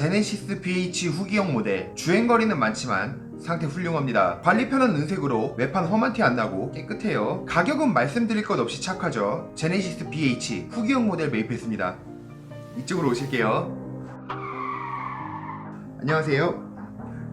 제네시스 BH 후기형 모델 주행거리는 많지만 상태 훌륭합니다. 관리편은 은색으로 외판 험한 티 안 나고 깨끗해요. 가격은 말씀드릴 것 없이 착하죠. 제네시스 BH 후기형 모델 매입했습니다. 이쪽으로 오실게요. 안녕하세요.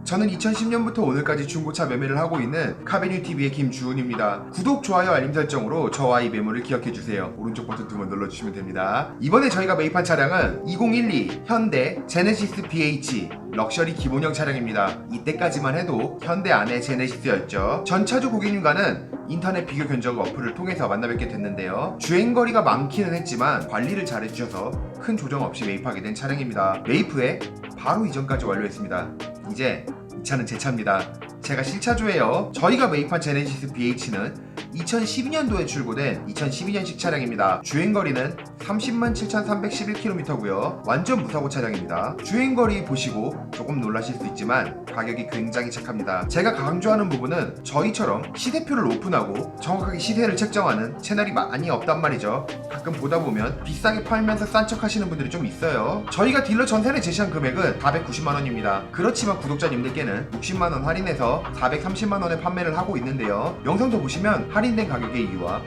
저는 2010년부터 오늘까지 중고차 매매를 하고 있는 카베뉴TV의 김주훈입니다. 구독, 좋아요, 알림 설정으로 저와 이 매물을 기억해 주세요. 오른쪽 버튼 두 번 눌러주시면 됩니다. 이번에 저희가 매입한 차량은 2012 현대 제네시스 BH 럭셔리 기본형 차량입니다. 이때까지만 해도 현대 안에 제네시스였죠. 전 차주 고객님과는 인터넷 비교 견적 어플을 통해서 만나 뵙게 됐는데요. 주행거리가 많기는 했지만 관리를 잘 해주셔서 큰 조정 없이 매입하게 된 차량입니다. 매입 후에 바로 이전까지 완료했습니다. 이제 이 차는 제 차입니다. 제가 실차주예요. 저희가 매입한 제네시스 BH는 2012년도에 출고된 2012년식 차량입니다. 주행거리는 30만 7,311km고요. 완전 무사고 차량입니다. 주행거리 보시고 조금 놀라실 수 있지만 가격이 굉장히 착합니다. 제가 강조하는 부분은 저희처럼 시세표를 오픈하고 정확하게 시세를 책정하는 채널이 많이 없단 말이죠. 가끔 보다 보면 비싸게 팔면서 싼 척 하시는 분들이 좀 있어요. 저희가 딜러 전세를 제시한 금액은 490만원입니다. 그렇지만 구독자님들께는 60만원 할인해서 430만원에 판매를 하고 있는데요. 영상 더 보시면 할인 된 가격의 이유와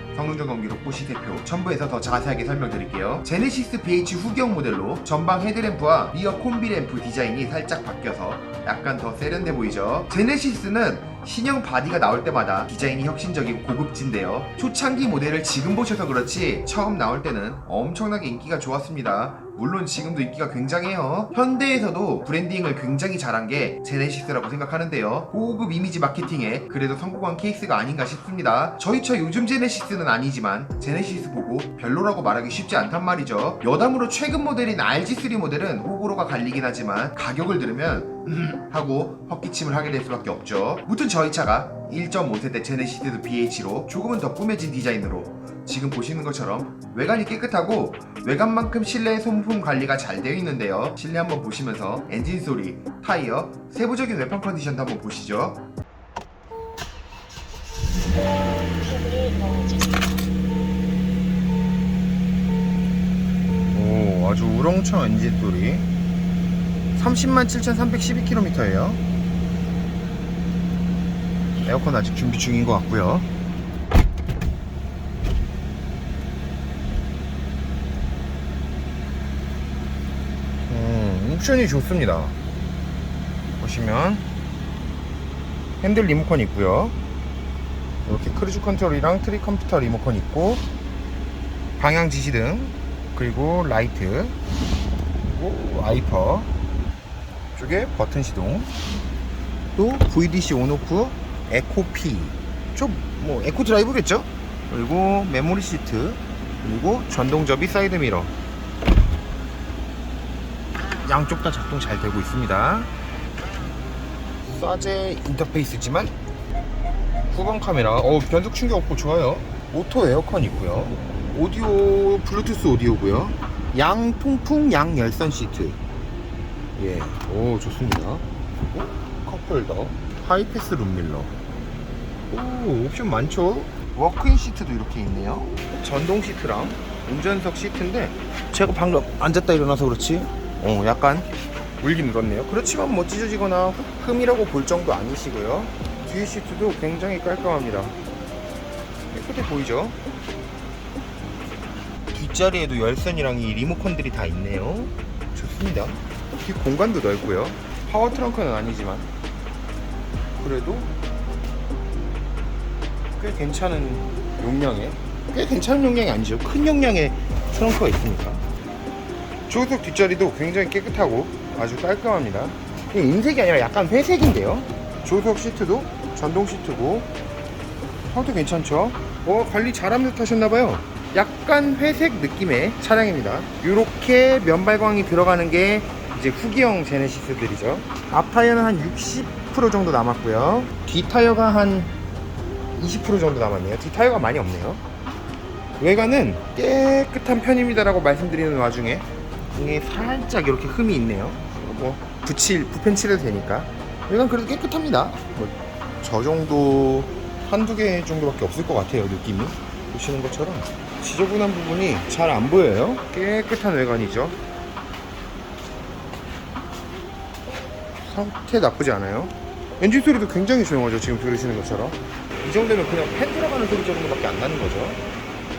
기록 후 시세표 첨부해서 더 자세하게 설명드릴게요. 제네시스 BH 후경 모델로 전방 헤드램프와 리어 콤비 램프 디자인이 살짝 바뀌어서 약간 더 세련돼 보이죠. 제네시스는 신형 바디가 나올 때마다 디자인이 혁신적이고 고급진데요. 초창기 모델을 지금 보셔서 그렇지 처음 나올 때는 엄청나게 인기가 좋았습니다. 물론 지금도 인기가 굉장해요. 현대에서도 브랜딩을 굉장히 잘한 게 제네시스라고 생각하는데요. 고급 이미지 마케팅에 그래도 성공한 케이스가 아닌가 싶습니다. 저희 차 요즘 제네시스는 아니지만 제네시스 보고 별로라고 말하기 쉽지 않단 말이죠. 여담으로 최근 모델인 RG3 모델은 호불호가 갈리긴 하지만 가격을 들으면 음 하고 헛기침을 하게 될 수밖에 없죠. 무튼 저희 차가 1.5세대 제네시스 BH로 조금은 더 꾸며진 디자인으로 지금 보시는 것처럼 외관이 깨끗하고 외관만큼 실내 소모품 관리가 잘 되어 있는데요. 실내 한번 보시면서 엔진 소리, 타이어, 세부적인 외판 컨디션도 한번 보시죠. 오, 아주 우렁청 엔진 소리. 30만 7,312km예요. 에어컨 아직 준비 중인 것 같고요. 음, 옵션이 좋습니다. 보시면 핸들 리모컨 있고요. 이렇게 크루즈 컨트롤이랑 트리 컴퓨터 리모컨 있고 방향 지시등 그리고 라이트 그리고 와이퍼 쪽에 버튼 시동 또 VDC 온오프 에코피 좀뭐 에코 드라이브겠죠? 그리고 메모리 시트 그리고 전동 접이 사이드 미러 양쪽 다 작동 잘 되고 있습니다. 사제 인터페이스지만 후방 카메라, 어 변속 충격 없고 좋아요. 오토 에어컨 있고요. 오디오 블루투스 오디오고요. 양 통풍 양 열선 시트. 예, 오 좋습니다. 그리고 컵홀더, 하이패스 룸밀러. 오 옵션 많죠? 워크인 시트도 이렇게 있네요. 전동 시트랑 운전석 시트인데 제가 방금 앉았다 일어나서 그렇지 어 약간 울긴 울었네요. 그렇지만 뭐 찢어지거나 흠이라고 볼 정도 아니시고요. 뒤에 시트도 굉장히 깔끔합니다. 깨끗해 보이죠? 뒷자리에도 열선이랑 이 리모컨들이 다 있네요. 좋습니다. 뒤 공간도 넓고요. 파워 트렁크는 아니지만 그래도 꽤 괜찮은 용량의 꽤 괜찮은 용량이 아니죠. 큰 용량의 트렁크가 있으니까 조수석 뒷자리도 굉장히 깨끗하고 아주 깔끔합니다. 인색이 아니라 약간 회색인데요. 조수석 시트도 전동 시트고 형도 괜찮죠? 어 관리 잘하면서 타셨나봐요. 약간 회색 느낌의 차량입니다. 이렇게 면발광이 들어가는 게 이제 후기형 제네시스들이죠. 앞 타이어는 한 60% 정도 남았고요. 뒤 타이어가 한 20% 정도 남았네요. 뒤 타이어가 많이 없네요. 외관은 깨끗한 편입니다라고 말씀드리는 와중에 등에 살짝 이렇게 흠이 있네요. 뭐 붙일 부펜칠해도 되니까 이건 그래도 깨끗합니다. 뭐 저 정도 한두 개 정도밖에 없을 것 같아요 느낌이 보시는 것처럼 지저분한 부분이 잘 안 보여요. 깨끗한 외관이죠. 상태 나쁘지 않아요. 엔진 소리도 굉장히 조용하죠. 지금 들으시는 것처럼. 이 정도면 그냥 팬 들어가는 소리 정도밖에 안 나는 거죠.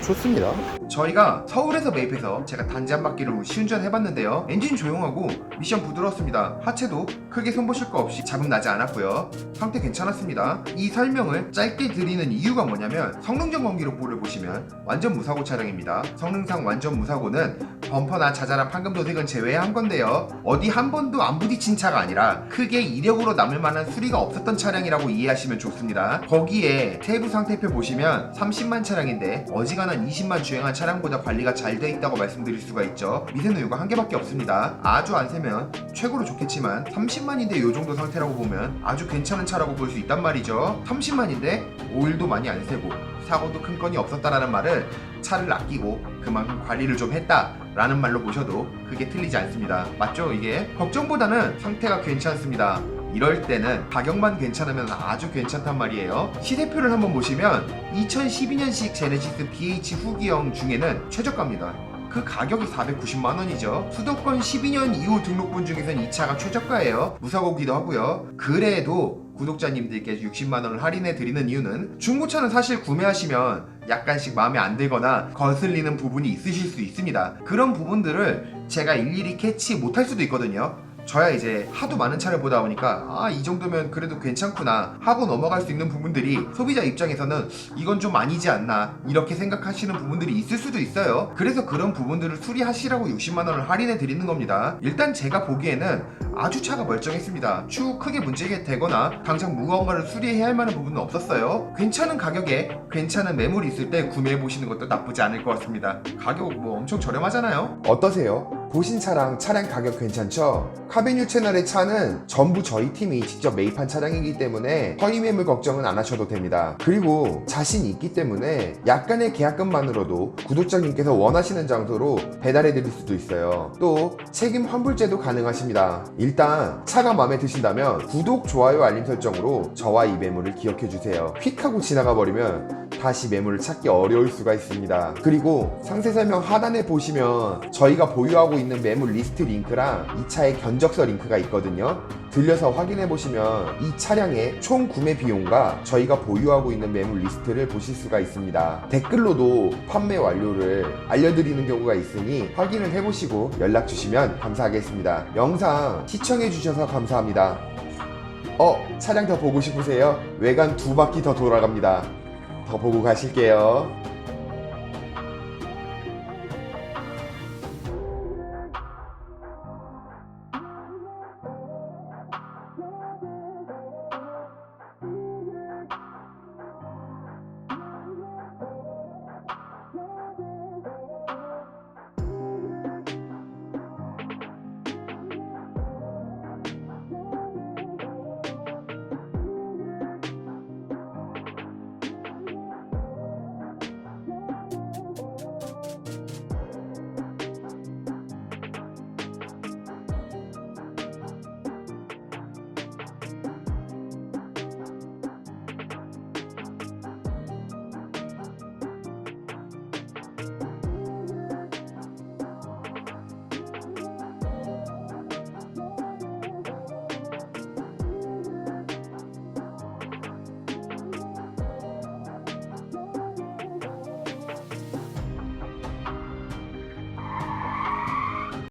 좋습니다. 저희가 서울에서 매입해서 제가 단지 한 바퀴를 시운전 해봤는데요. 엔진 조용하고 미션 부드러웠습니다. 하체도 크게 손보실 거 없이 잡음 나지 않았고요. 상태 괜찮았습니다. 이 설명을 짧게 드리는 이유가 뭐냐면 성능적 원기록부를 보시면 완전 무사고 차량입니다. 성능상 완전 무사고는 범퍼나 자잘한 판금 도색은 제외한 건데요. 어디 한 번도 안 부딪힌 차가 아니라 크게 이력으로 남을 만한 수리가 없었던 차량이라고 이해하시면 좋습니다. 거기에 세부 상태표 보시면 30만 차량인데 어지간한 20만 주행한 차량 보다 관리가 잘 돼 있다고 말씀드릴 수가 있죠. 미세는 이유가 한 개밖에 없습니다. 아주 안 세면 최고로 좋겠지만 30만인데 이 정도 상태라고 보면 아주 괜찮은 차라고 볼 수 있단 말이죠. 30만인데 오일도 많이 안 세고 사고도 큰 건이 없었다라는 말은 차를 아끼고 그만큼 관리를 좀 했다 라는 말로 보셔도 그게 틀리지 않습니다. 맞죠? 이게 걱정보다는 상태가 괜찮습니다. 이럴 때는 가격만 괜찮으면 아주 괜찮단 말이에요. 시세표를 한번 보시면 2012년식 제네시스 BH 후기형 중에는 최저가입니다. 그 가격이 490만 원이죠. 수도권 12년 이후 등록분 중에선 이 차가 최저가예요. 무사고기도 하고요. 그래도 구독자님들께 60만 원을 할인해 드리는 이유는 중고차는 사실 구매하시면 약간씩 마음에 안 들거나 거슬리는 부분이 있으실 수 있습니다. 그런 부분들을 제가 일일이 캐치 못할 수도 있거든요. 저야 이제 하도 많은 차를 보다 보니까 아 이 정도면 그래도 괜찮구나 하고 넘어갈 수 있는 부분들이 소비자 입장에서는 이건 좀 아니지 않나 이렇게 생각하시는 부분들이 있을 수도 있어요. 그래서 그런 부분들을 수리하시라고 60만원을 할인해 드리는 겁니다. 일단 제가 보기에는 아주 차가 멀쩡했습니다. 추후 크게 문제가 되거나 당장 무언가를 수리해야 할 만한 부분은 없었어요. 괜찮은 가격에 괜찮은 매물이 있을 때 구매해 보시는 것도 나쁘지 않을 것 같습니다. 가격 뭐 엄청 저렴하잖아요. 어떠세요? 보신 차랑 차량 가격 괜찮죠? 카베뉴 채널의 차는 전부 저희 팀이 직접 매입한 차량이기 때문에 허위 매물 걱정은 안 하셔도 됩니다. 그리고 자신 있기 때문에 약간의 계약금만으로도 구독자님께서 원하시는 장소로 배달해 드릴 수도 있어요. 또 책임 환불제도 가능하십니다. 일단 차가 마음에 드신다면 구독, 좋아요, 알림 설정으로 저와 이 매물을 기억해 주세요. 휙 하고 지나가 버리면 다시 매물을 찾기 어려울 수가 있습니다. 그리고 상세 설명 하단에 보시면 저희가 보유하고 있는 매물 리스트 링크랑 이 차의 견적서 링크가 있거든요. 들려서 확인해 보시면 이 차량의 총 구매 비용과 저희가 보유하고 있는 매물 리스트를 보실 수가 있습니다. 댓글로도 판매 완료를 알려드리는 경우가 있으니 확인을 해보시고 연락 주시면 감사하겠습니다. 영상 시청해 주셔서 감사합니다. 어, 차량 더 보고 싶으세요? 외관 두 바퀴 더 돌아갑니다. 더 보고 가실게요.